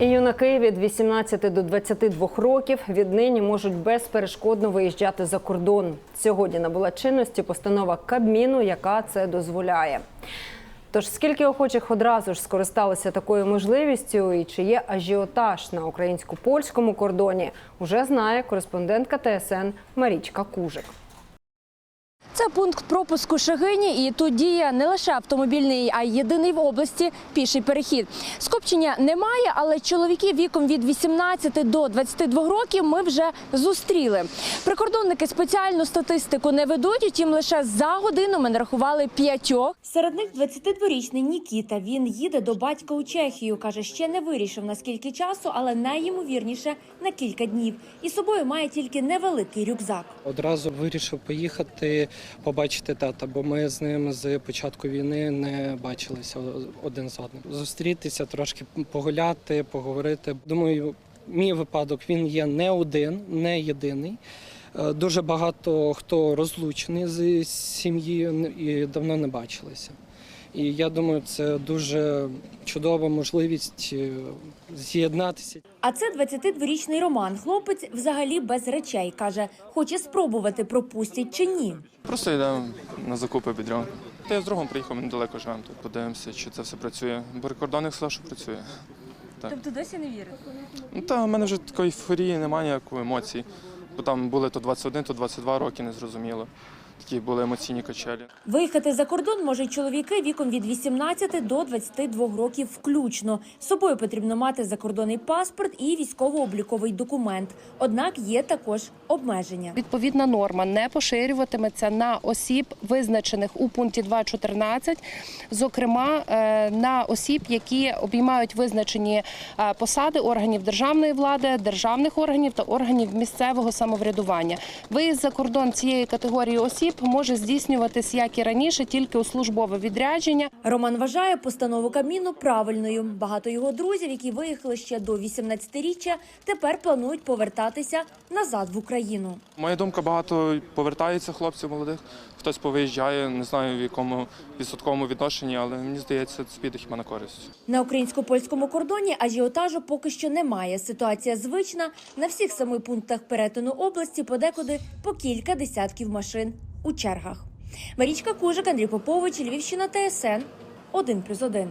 І юнаки від 18 до 22 років віднині можуть безперешкодно виїжджати за кордон. Сьогодні набула чинності постанова Кабміну, яка це дозволяє. Тож скільки охочих одразу ж скористалися такою можливістю, і чи є ажіотаж на українсько-польському кордоні, уже знає кореспондентка ТСН Марічка Кужик. Це пункт пропуску Шагині, і тут діє не лише автомобільний, а й єдиний в області піший перехід. Скупчення немає, але чоловіків віком від 18 до 22 років ми вже зустріли. Прикордонники спеціальну статистику не ведуть, утім лише за годину ми нарахували п'ятьох. Серед них 22-річний Нікіта. Він їде до батька у Чехію. каже, ще не вирішив на скільки часу, але найімовірніше на кілька днів. І собою має тільки невеликий рюкзак. Одразу вирішив поїхати побачити тата, бо ми з ним з початку війни не бачилися один з одним. Зустрітися, трошки погуляти, поговорити. Думаю, мій випадок він є не один, не єдиний. Е, Дуже багато хто розлучений з сім'ї і давно не бачилися. І я думаю, це дуже чудова можливість е, з'єднатися. А це 22-річний Роман. Хлопець взагалі без речей. Каже, хоче спробувати, пропустять чи ні. Просто йдемо на закупи підряд. Та я з другом приїхав, ми недалеко живемо тут. Подивимося, чи це все працює. Бо прикордонник сказав, що працює. Тобто досі не вірите? Ну та в мене вже такої ейфорії немає ніякої емоцій. Бо там були то 21, то 22 роки, незрозуміло. Такі були емоційні качелі. Виїхати за кордон можуть чоловіки віком від 18 до 22 років включно. З собою потрібно мати закордонний паспорт і військово-обліковий документ. Однак є також обмеження. Відповідна норма не поширюватиметься на осіб, визначених у пункті 2.14, зокрема е, на осіб, які обіймають визначені е, посади органів державної влади, державних органів та органів місцевого самоврядування. Виїзд за кордон цієї категорії осіб може здійснюватись як і раніше, тільки у службове відрядження. Роман вважає постанову Кабміну правильною. Багато його друзів, які виїхали ще до 18-річчя, тепер планують повертатися назад в Україну. Моя думка, багато повертається хлопців молодих. Хтось повиїжджає, не знаю в якому відсотковому відношенні, але мені здається, це піде хіба на користь. На українсько-польському кордоні ажіотажу поки що немає. Ситуація звична. На всіх семи пунктах перетину області подекуди по кілька десятків машин у чергах. Марічка Кужик, Андрій Попович, Львівщина, ТСН 1+,1.